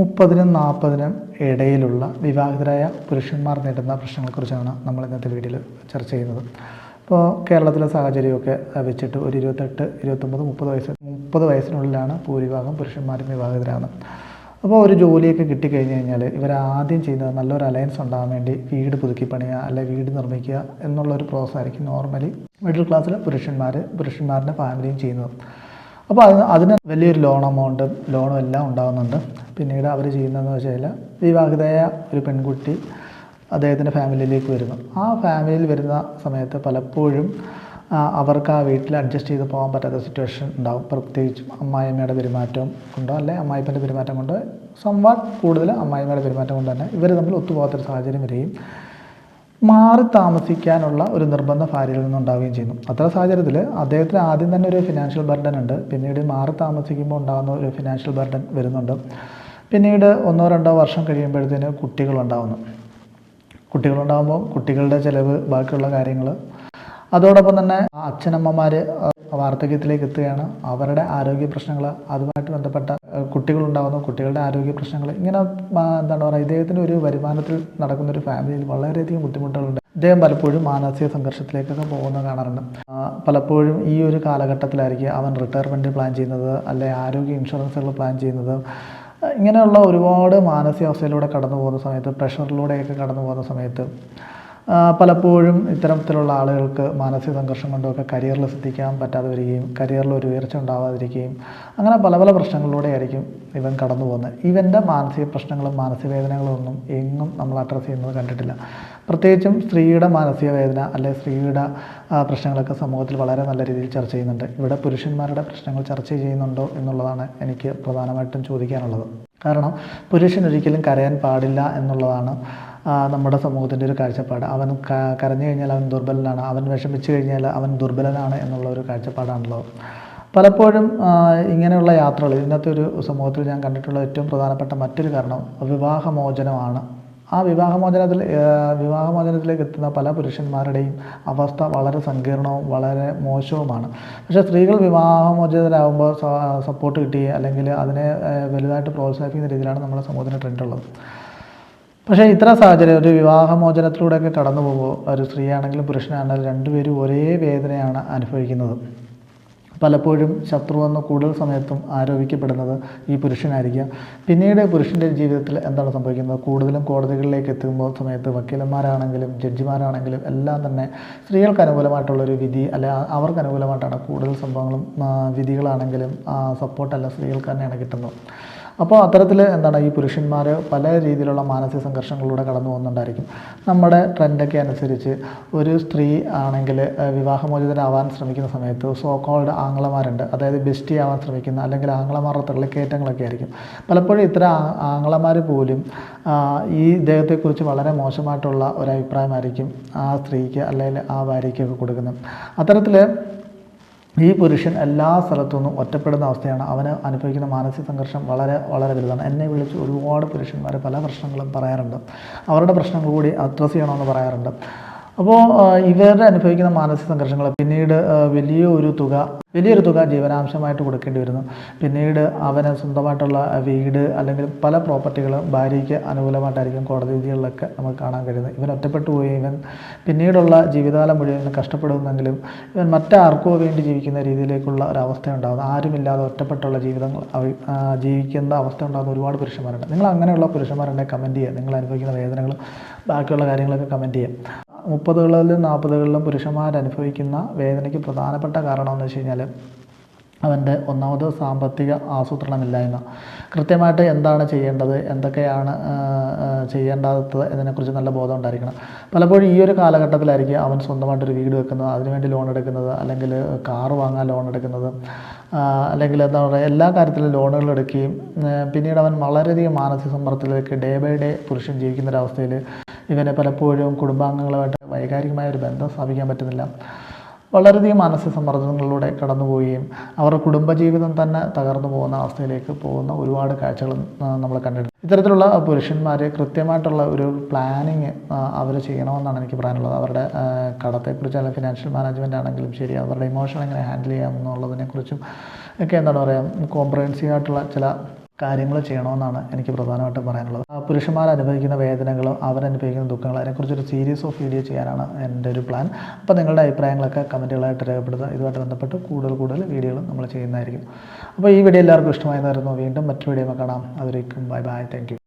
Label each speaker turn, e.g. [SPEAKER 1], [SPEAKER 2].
[SPEAKER 1] മുപ്പതിനും നാൽപ്പതിനും ഇടയിലുള്ള വിവാഹിതരായ പുരുഷന്മാർ നേരിടുന്ന പ്രശ്നങ്ങളെക്കുറിച്ചാണ് നമ്മൾ ഇന്നത്തെ വീഡിയോയിൽ ചർച്ച ചെയ്യുന്നത്. ഇപ്പോൾ കേരളത്തിലെ സാഹചര്യമൊക്കെ വെച്ചിട്ട് ഒരു ഇരുപത്തെട്ട് ഇരുപത്തൊമ്പത് മുപ്പത് വയസ്സ് മുപ്പത് വയസ്സിനുള്ളിലാണ് ഭൂരിഭാഗം പുരുഷന്മാരും വിവാഹിതരാണ്. അപ്പോൾ ഒരു ജോലിയൊക്കെ കിട്ടിക്കഴിഞ്ഞ് കഴിഞ്ഞാൽ ഇവർ ആദ്യം ചെയ്യുന്നത് നല്ലൊരു അലയൻസ് ഉണ്ടാകാൻ വേണ്ടി വീട് പുതുക്കി പണിയുക അല്ലെ വീട് നിർമ്മിക്കുക എന്നുള്ളൊരു പ്രോസസ്സായിരിക്കും നോർമലി മിഡിൽ ക്ലാസ്സിലെ പുരുഷന്മാർ പുരുഷന്മാരുടെ ഫാമിലിയും ചെയ്യുന്നത്. അപ്പോൾ അത് അതിന് വലിയൊരു ലോൺ എമൗണ്ട് ലോണും എല്ലാം ഉണ്ടാകുന്നുണ്ട് പിന്നീട് അവർ ചെയ്യുന്നതെന്ന് വെച്ച് കഴിഞ്ഞാൽ വിവാഹിതയായ ഒരു പെൺകുട്ടി അദ്ദേഹത്തിന്റെ ഫാമിലിയിലേക്ക് വരുന്നു. ആ ഫാമിലിയിൽ വരുന്ന സമയത്ത് പലപ്പോഴും അവർക്ക് ആ വീട്ടിൽ അഡ്ജസ്റ്റ് ചെയ്ത് പോകാൻ പറ്റാത്ത സിറ്റുവേഷൻ ഉണ്ടാകും പ്രത്യേകിച്ചും അമ്മായിമ്മയുടെ പെരുമാറ്റം കൊണ്ടോ അല്ലെ അമ്മായിപ്പന്റെ പെരുമാറ്റം കൊണ്ടോ സംവാട് കൂടുതൽ അമ്മായിമ്മയുടെ പെരുമാറ്റം കൊണ്ട് തന്നെ ഇവർ തമ്മിൽ ഒത്തുപോകാത്തൊരു സാഹചര്യം വരികയും മാറി താമസിക്കാനുള്ള ഒരു നിർബന്ധ ഭാര്യയിൽ നിന്നുണ്ടാവുകയും ചെയ്യുന്നു. അത്തരം സാഹചര്യത്തിൽ അദ്ദേഹത്തിന് ആദ്യം തന്നെ ഒരു ഫിനാൻഷ്യൽ ബർഡൻ ഉണ്ട്. പിന്നീട് മാറി താമസിക്കുമ്പോൾ ഉണ്ടാകുന്ന ഒരു ഫിനാൻഷ്യൽ ബർഡൻ വരുന്നുണ്ട്. പിന്നീട് ഒന്നോ രണ്ടോ വർഷം കഴിയുമ്പോഴത്തേന് കുട്ടികളുണ്ടാവുന്നു. കുട്ടികളുണ്ടാകുമ്പോൾ കുട്ടികളുടെ ചിലവ് ബാക്കിയുള്ള കാര്യങ്ങൾ. അതോടൊപ്പം തന്നെ അച്ഛനമ്മമാർ വാർദ്ധക്യത്തിലേക്ക് എത്തുകയാണ്. അവരുടെ ആരോഗ്യ പ്രശ്നങ്ങൾ അതുമായിട്ട് ബന്ധപ്പെട്ട കുട്ടികളുണ്ടാകുന്നു കുട്ടികളുടെ ആരോഗ്യ പ്രശ്നങ്ങൾ. ഇങ്ങനെ എന്താണ് പറയുക ഇദ്ദേഹത്തിന് ഒരു വരുമാനത്തിൽ നടക്കുന്ന ഒരു ഫാമിലിയിൽ വളരെയധികം ബുദ്ധിമുട്ടുകളുണ്ട്. ഇദ്ദേഹം പലപ്പോഴും മാനസിക സംഘർഷത്തിലേക്കൊക്കെ പോകുന്ന കാണാറുണ്ട്. പലപ്പോഴും ഈ ഒരു കാലഘട്ടത്തിലായിരിക്കും അവൻ റിട്ടയർമെന്റ് പ്ലാൻ ചെയ്യുന്നത് അല്ലെ ആരോഗ്യ ഇൻഷുറൻസുകൾ പ്ലാൻ ചെയ്യുന്നത്. ഇങ്ങനെയുള്ള ഒരുപാട് മാനസികാവസ്ഥയിലൂടെ കടന്നു പോകുന്ന സമയത്ത് പ്രഷറിലൂടെയൊക്കെ കടന്നു പോകുന്ന സമയത്ത് പലപ്പോഴും ഇത്തരത്തിലുള്ള ആളുകൾക്ക് മാനസിക സംഘർഷം കൊണ്ടൊക്കെ കരിയറിൽ ശ്രദ്ധിക്കാൻ പറ്റാതെ വരികയും കരിയറിൽ ഒരു ഉയർച്ച ഉണ്ടാവാതിരിക്കുകയും അങ്ങനെ പല പല പ്രശ്നങ്ങളിലൂടെ ആയിരിക്കും ഇവൻ കടന്നു പോകുന്നത്. ഇവന്റെ മാനസിക പ്രശ്നങ്ങളും മാനസിക വേദനകളും ഒന്നും എങ്ങും നമ്മൾ അഡ്രസ്സ് ചെയ്യുന്നത് കണ്ടിട്ടില്ല. പ്രത്യേകിച്ചും സ്ത്രീയുടെ മാനസിക വേദന അല്ലെങ്കിൽ സ്ത്രീയുടെ പ്രശ്നങ്ങളൊക്കെ സമൂഹത്തിൽ വളരെ നല്ല രീതിയിൽ ചർച്ച ചെയ്യുന്നുണ്ട്. ഇവിടെ പുരുഷന്മാരുടെ പ്രശ്നങ്ങൾ ചർച്ച ചെയ്യുന്നുണ്ടോ എന്നുള്ളതാണ് എനിക്ക് പ്രധാനമായിട്ടും ചോദിക്കാനുള്ളത്. കാരണം പുരുഷൻ ഒരിക്കലും കരയാൻ പാടില്ല എന്നുള്ളതാണ് നമ്മുടെ സമൂഹത്തിന്റെ ഒരു കാഴ്ചപ്പാട്. അവൻ കരഞ്ഞു കഴിഞ്ഞാൽ അവൻ ദുർബലനാണ്. അവൻ വിഷമിച്ചു കഴിഞ്ഞാൽ അവൻ ദുർബലനാണ് എന്നുള്ള ഒരു കാഴ്ചപ്പാടാണുള്ളത് പലപ്പോഴും ഇങ്ങനെയുള്ള യാത്രകൾ ഇന്നത്തെ ഒരു സമൂഹത്തിൽ ഞാൻ കണ്ടിട്ടുള്ള ഏറ്റവും പ്രധാനപ്പെട്ട മറ്റൊരു കാരണം വിവാഹമോചനമാണ്. ആ വിവാഹമോചനത്തിൽ വിവാഹമോചനത്തിലേക്ക് എത്തുന്ന പല പുരുഷന്മാരുടെയും അവസ്ഥ വളരെ സങ്കീർണവും വളരെ മോശവുമാണ്. പക്ഷേ സ്ത്രീകൾ വിവാഹമോചിതരാകുമ്പോൾ സപ്പോർട്ട് കിട്ടി അല്ലെങ്കിൽ അതിനെ വലുതായിട്ട് പ്രോത്സാഹിപ്പിക്കുന്ന രീതിയിലാണ് നമ്മുടെ സമൂഹത്തിന് ട്രെൻഡുള്ളത്. പക്ഷേ ഇത്ര സാഹചര്യം ഒരു വിവാഹമോചനത്തിലൂടെയൊക്കെ കടന്നു പോകുമ്പോൾ ഒരു സ്ത്രീയാണെങ്കിലും പുരുഷനാണെങ്കിലും രണ്ടുപേരും ഒരേ വേദനയാണ് അനുഭവിക്കുന്നത്. പലപ്പോഴും ശത്രു എന്ന് കൂടുതൽ സമയത്തും ആരോപിക്കപ്പെടുന്നത് ഈ പുരുഷനായിരിക്കാം. പിന്നീട് പുരുഷന്റെ ജീവിതത്തിൽ എന്താണ് സംഭവിക്കുന്നത്? കൂടുതലും കോടതികളിലേക്ക് എത്തുമ്പോൾ സമയത്ത് വക്കീലന്മാരാണെങ്കിലും ജഡ്ജിമാരാണെങ്കിലും എല്ലാം തന്നെ സ്ത്രീകൾക്ക് അനുകൂലമായിട്ടുള്ളൊരു വിധി അല്ലെ അവർക്ക് അനുകൂലമായിട്ടാണ് കൂടുതൽ സംഭവങ്ങളും വിധികളാണെങ്കിലും സപ്പോർട്ടല്ല സ്ത്രീകൾക്ക് തന്നെയാണ് കിട്ടുന്നത്. അപ്പോൾ അത്തരത്തിൽ എന്താണ് ഈ പുരുഷന്മാർ പല രീതിയിലുള്ള മാനസിക സംഘർഷങ്ങളിലൂടെ കടന്നു പോകുന്നുണ്ടായിരിക്കും. നമ്മുടെ ട്രെൻഡൊക്കെ അനുസരിച്ച് ഒരു സ്ത്രീ ആണെങ്കിൽ വിവാഹമോചിതനാവാൻ ശ്രമിക്കുന്ന സമയത്ത് സോ കോൾഡ് ആംഗ്ലമാരുണ്ട്. അതായത് ബെസ്റ്റി ആവാൻ ശ്രമിക്കുന്ന അല്ലെങ്കിൽ ആംഗ്ലമാരുടെ തള്ളിക്കയറ്റങ്ങളൊക്കെ ആയിരിക്കും. പലപ്പോഴും ഇത്ര ആംഗ്ലമാർ പോലും ഈ ഇദ്ദേഹത്തെക്കുറിച്ച് വളരെ മോശമായിട്ടുള്ള ഒരു അഭിപ്രായമായിരിക്കും ആ സ്ത്രീക്ക് അല്ലെങ്കിൽ ആ ഭാര്യയ്ക്കൊക്കെ കൊടുക്കുന്നത്. അത്തരത്തിൽ ഈ പുരുഷൻ എല്ലാ സ്ഥലത്തു നിന്നും ഒറ്റപ്പെടുന്ന അവസ്ഥയാണ് അവന് അനുഭവിക്കുന്ന മാനസിക സംഘർഷം വളരെ വളരെ വലുതാണ്. എന്നെ വിളിച്ച് ഒരുപാട് പുരുഷന്മാർ പല പ്രശ്നങ്ങളും പറയാറുണ്ട്. അവരുടെ പ്രശ്നങ്ങൾ കൂടി അഡ്രസ്സ് ചെയ്യണമെന്ന് പറയാറുണ്ട്. അപ്പോൾ ഇവരുടെ അനുഭവിക്കുന്ന മാനസിക സംഘർഷങ്ങൾ പിന്നീട് വലിയ ഒരു തുക വലിയൊരു തുക ജീവനാംശമായിട്ട് കൊടുക്കേണ്ടി വരുന്നു. പിന്നീട് അവന് സ്വന്തമായിട്ടുള്ള വീട് അല്ലെങ്കിൽ പല പ്രോപ്പർട്ടികളും ഭാര്യയ്ക്ക് അനുകൂലമായിട്ടായിരിക്കും കോടതി വിധികളിലൊക്കെ നമുക്ക് കാണാൻ കഴിയുന്നത്. ഇവൻ ഒറ്റപ്പെട്ടു പോയി ഇവൻ പിന്നീടുള്ള ജീവിതകാലം മുഴുവൻ കഷ്ടപ്പെടുന്നെങ്കിലും ഇവൻ മറ്റാർക്കോ വേണ്ടി ജീവിക്കുന്ന രീതിയിലേക്കുള്ള ഒരവസ്ഥ ഉണ്ടാകുന്നു ആരുമില്ലാതെ ഒറ്റപ്പെട്ടുള്ള ജീവിതങ്ങൾ ജീവിക്കുന്ന അവസ്ഥ ഉണ്ടാകുന്ന ഒരുപാട് പുരുഷന്മാരുണ്ട്. നിങ്ങൾ അങ്ങനെയുള്ള പുരുഷന്മാരുണ്ടെങ്കിൽ കമന്റ് ചെയ്യുക. നിങ്ങൾ അനുഭവിക്കുന്ന വേദനകളും ബാക്കിയുള്ള കാര്യങ്ങളൊക്കെ കമന്റ് ചെയ്യുക. മുപ്പതുകളിലും നാൽപ്പതുകളിലും പുരുഷന്മാർ അനുഭവിക്കുന്ന വേദനയ്ക്ക് പ്രധാനപ്പെട്ട കാരണം എന്ന് വെച്ച് കഴിഞ്ഞാൽ അവന്റെ ഒന്നാമത് സാമ്പത്തിക ആസൂത്രണമില്ലായ്മ. കൃത്യമായിട്ട് എന്താണ് ചെയ്യേണ്ടത്? എന്തൊക്കെയാണ് ചെയ്യേണ്ടാത്തത് എന്നതിനെക്കുറിച്ച് നല്ല ബോധം ഉണ്ടായിരിക്കണം. പലപ്പോഴും ഈ ഒരു കാലഘട്ടത്തിലായിരിക്കും അവൻ സ്വന്തമായിട്ടൊരു വീട് വെക്കുന്നത് അതിനുവേണ്ടി ലോൺ എടുക്കുന്നത് അല്ലെങ്കിൽ കാർ വാങ്ങാൻ ലോൺ എടുക്കുന്നത് അല്ലെങ്കിൽ എന്താ പറയുക എല്ലാ കാര്യത്തിലും ലോണുകൾ എടുക്കുകയും പിന്നീട് അവൻ വളരെയധികം മാനസിക സമ്മർദ്ദത്തിലേക്ക് ഡേ ബൈ ഡേ പുരുഷൻ ജീവിക്കുന്ന ഒരവസ്ഥയിൽ ഇവന് പലപ്പോഴും കുടുംബാംഗങ്ങളുമായിട്ട് വൈകാരികമായ ഒരു ബന്ധം സ്ഥാപിക്കാൻ പറ്റുന്നില്ല. വളരെയധികം മാനസിക സമ്മർദ്ദങ്ങളിലൂടെ കടന്നുപോവുകയും അവരുടെ കുടുംബജീവിതം തന്നെ തകർന്നു പോകുന്ന അവസ്ഥയിലേക്ക് പോകുന്ന ഒരുപാട് കാഴ്ചകൾ നമ്മൾ കണ്ടിട്ടുണ്ട്. ഇത്തരത്തിലുള്ള പുരുഷന്മാർ കൃത്യമായിട്ടുള്ള ഒരു പ്ലാനിങ് അവർ ചെയ്യണമെന്നാണ് എനിക്ക് പറയാനുള്ളത്. അവരുടെ കടത്തെക്കുറിച്ച് അല്ലെങ്കിൽ ഫിനാൻഷ്യൽ മാനേജ്മെന്റ് ആണെങ്കിലും ശരി അവരുടെ ഇമോഷൻ എങ്ങനെ ഹാൻഡിൽ ചെയ്യാമെന്നുള്ളതിനെക്കുറിച്ചും ഒക്കെ എന്താണ് പറയുക കോംപ്രഹെൻസീവ് ആയിട്ടുള്ള ചില കാര്യങ്ങൾ ചെയ്യണമെന്നാണ് എനിക്ക് പ്രധാനമായിട്ടും പറയാനുള്ളത്. പുരുഷന്മാർ അനുഭവിക്കുന്ന വേദനകളും അവരനുഭവിക്കുന്ന ദുഃഖങ്ങളും അതിനെക്കുറിച്ചൊരു സീരീസ് ഓഫ് വീഡിയോ ചെയ്യാനാണ് എന്റെ ഒരു പ്ലാൻ അപ്പോൾ നിങ്ങളുടെ അഭിപ്രായങ്ങളൊക്കെ കമന്റുകളായിട്ട് രേഖപ്പെടുത്തുക. ഇതുമായിട്ട് ബന്ധപ്പെട്ട് കൂടുതൽ കൂടുതൽ വീഡിയോകൾ നമ്മൾ ചെയ്യുന്നതായിരിക്കും. അപ്പോൾ ഈ വീഡിയോ എല്ലാവർക്കും ഇഷ്ടമായി വീണ്ടും മറ്റൊരു വീഡിയോ കാണാം. അതിലേക്കും ബൈ ബൈ താങ്ക്